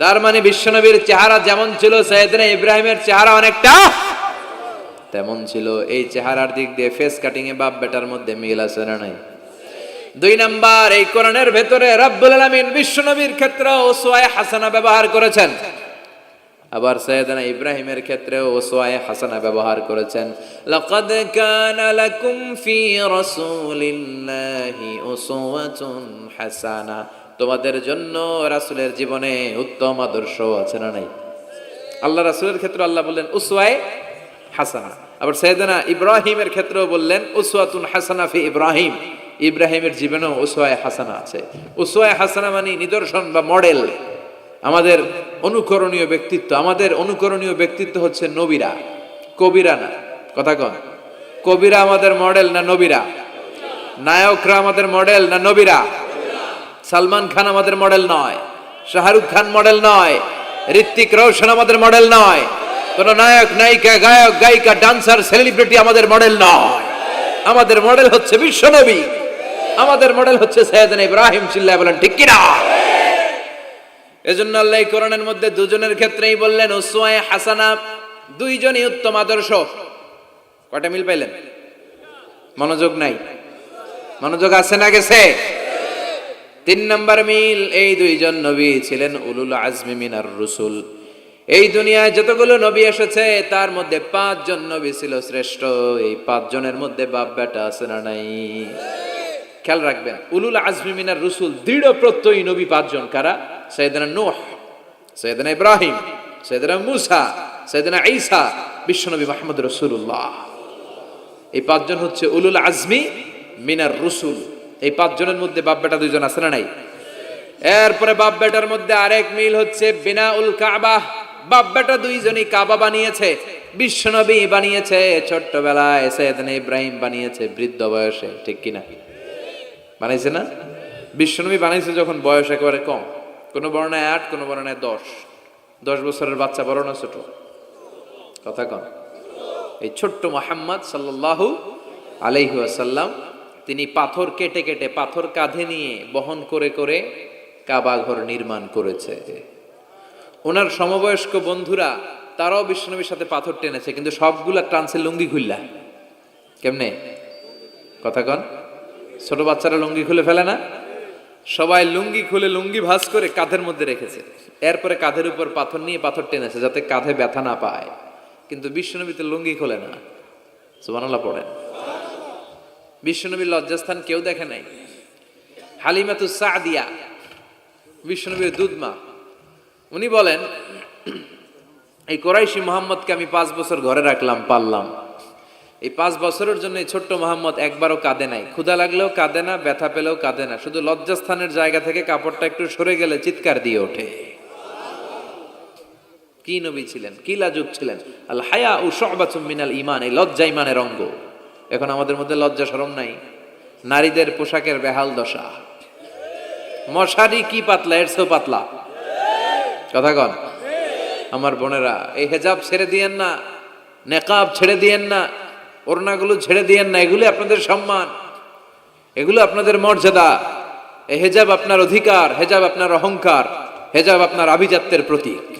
তার মানে বিশ্বনবীর চেহারা যেমন ছিল, সৈয়দনা ইব্রাহিমের চেহারা অনেকটা তেমন ছিল। এই চেহারার দিক দিয়ে ফেস কাটিং এ বাপ বেটার মধ্যে মিল আছে না নাই? দুই নাম্বার, এই কোরআনের ভেতরে রাব্বুল আলামিন বিশ্বনবীর ক্ষেত্রে ওসওয়ায়ে হাসানা ব্যবহার করেছেন। আবার সৈয়দনা ইব্রাহিমের ক্ষেত্রেও ওসওয়ায়ে হাসানা ব্যবহার করেছেন। লাকাদ কানা লাকুম ফি রাসূলিল্লাহি উসওয়াতুন হাসানা। তোমাদের জন্য রাসুলের জীবনে উত্তম আদর্শ আছে না নাই? আল্লাহ রাসূলের ক্ষেত্রে আল্লাহ বললেন, উসওয়ায়ে হাসানা। আবার সৈয়দনা ইব্রাহিমের ক্ষেত্রেও বললেন, উসওয়াতুন হাসানা ফি ইব্রাহিম। ইব্রাহিমের জীবনেও উসওয়ায়ে হাসানা আছে। উসওয়ায়ে হাসানা মানে নিদর্শন বা মডেল। আমাদের অনুকরণীয় ব্যক্তিত্ব, আমাদের অনুকরণীয় ব্যক্তিত্ব হচ্ছে নবীরা, কবিরা না। কথা কন, কবিরা আমাদের মডেল না নবীরা? নায়করা আমাদের মডেল না নবীরা? সালমান খান আমাদের মডেল নয়, শাহরুখ খান মডেল নয় ঋত্বিক রোশন আমাদের মডেল নয়, কোন নায়ক, নায়িকা, গায়ক, গায়িকা ডান্সার সেলিব্রিটি আমাদের মডেল নয়। আমাদের মডেল হচ্ছে বিশ্বনবী আমাদের মডেল হচ্ছে সৈয়দনা ইব্রাহিম চিল্লাহ বলেন, ঠিক কিনা? এজন্য আল্লাহ কোরআনের মধ্যে দুজনের ক্ষেত্রেই বললেন, উসওয়ায়ে হাসানা দুইজনই উত্তম আদর্শ। কয়টা মিল পাইলেন? মনোযোগ নাই। মনোযোগ আছে না গেছে? তিন নম্বর মিল, এই দুইজন নবী ছিলেন উলুল আজমি মিনার রসুল। এই দুনিয়ায় যতগুলো নবী এসেছে, তার মধ্যে পাঁচজন নবী ছিল শ্রেষ্ঠ। এই পাঁচজনের মধ্যে বাপ বেটা আছে না নাই? খেয়াল রাখবেন, উলুল আজমি মিনার রসুল দৃঢ় প্রত্যয়ী নবী পাঁচজন। কারা? সৈয়দনা নোহ সৈয়দনা ইব্রাহিম সৈয়দনা মুসা সৈয়দনা ঈসা বিশ্বনবী মাহমুদ রসুল্লাহ এই পাঁচজন হচ্ছে উলুল আজমি মিনার রসুল। এই পাঁচজনের মধ্যে বাপ বেটা দুইজন আছে না নাই? এরপরে বাপ বেটার মধ্যে আরেক মিল হচ্ছে বিনা উল কাবা। বাপ বেটা দুইজনই কাবা বানিয়েছে, বিশ্বনবী বানিয়েছে, ছোট্টবেলায় সৈয়দনা ইব্রাহিম বানিয়েছে, বৃদ্ধ বয়সে, ঠিক কিনা? বানাইছে না? বিশ্বনবী বানাইছে যখন বয়স একেবারে কম। কোনো বর্ণায় আট, কোনো বর্ণায় দশ। দশ বছরের বাচ্চা বড় না ছোট? কথা কন। এই ছোট্ট মোহাম্মদ সাল্লাল্লাহু আলাইহি আসাল্লাম তিনি পাথর কেটে কেটে পাথর কাঁধে নিয়ে বহন করে করে কাবা ঘর নির্মাণ করেছে। ওনার সমবয়স্ক বন্ধুরা, তারাও বিশ্বনবীর সাথে পাথর টেনেছে, কিন্তু সবগুলা টানছে লুঙ্গি খুললা। কেমনে? কথা কন। ছোট বাচ্চারা লুঙ্গি খুলে ফেলে না? সবাই লুঙ্গি খুলে লুঙ্গি ভাঁজ করে কাঁধের মধ্যে রেখেছে। এরপরে কাঁধের উপর পাথর নিয়ে পাথর টেনেছে যাতে কাঁধে ব্যথা না পায়। কিন্তু বিশ্বনবী তো লুঙ্গি খোলে না। সুবহানাল্লাহ পড়েন। বিশ্বনবীর লজ্জাস্থান কেউ দেখে নাই। হালিমাতু সাদিয়া, বিশ্বনবীর দুধমা। উনি বলেন, এই কোরাইশি মোহাম্মদকে আমি পাঁচ বছর ঘরে রাখলাম, পাললাম। এই পাঁচ বছরের জন্য এই ছোট্ট মোহাম্মদ একবারও কাঁদে নাই। ক্ষুধা লাগলেও কাঁদে না, ব্যথা পেলেও কাঁদে না। শুধু লজ্জাস্থানের জায়গা থেকে কাপড়টা একটু সরে গেলে চিৎকার দিয়ে ওঠে। কি নবী ছিলেন? কি লাজুক ছিলেন? আল হায়া ও মিনাল ইমান এই লজ্জা ইমানের অঙ্গ। এখন আমাদের মধ্যে লজ্জা সরম নাই। নারীদের পোশাকের বেহাল দশা। মশারি কি পাতলা, এর চেয়েও পাতলা। কথা কন। আমার বোনেরা, এই হেজাব ছেড়ে দিয়েন না, নেকাব ছেড়ে দিয়েন না, ওড়নাগুলো ছেড়ে দিয়েন না, এগুলি আপনাদের সম্মান। এগুলো আপনাদের মর্যাদা। এই হেজাব আপনার অধিকার, হেজাব আপনার অহংকার, হেজাব আপনার আভিজাত্যের প্রতীক।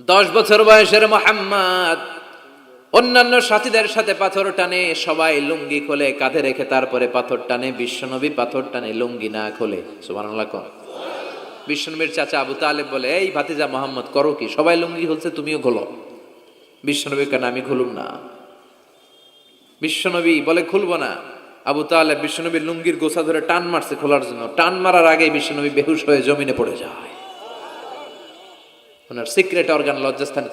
দশ বছর বয়সের মোহাম্মদ। অন্যান্য সাথীদের সাথে পাথর টানে, সবাই লুঙ্গি খোলে, কাঁধে রেখে তারপরে পাথর টানে, বিশ্বনবী পাথর টানে, লুঙ্গি না খোলে। বিশ্বনবীর চাচা আবু তালেব বলে, এই ভাতিজা মোহাম্মদ, করো কি? সবাই লুঙ্গি খুলছে, তুমিও খোলো। বিশ্বনবী কেন, আমি খুলুম না। বিশ্বনবী বলে, খুলবো না। আবু তালেব বিশ্বনবীর লুঙ্গির গোছা ধরে টান মারছে খোলার জন্য। টান মারার আগে বিশ্বনবী বেহুশ হয়ে জমিনে পড়ে যায়। ওনার সিক্রেট অর্গান লজ্জাস্থান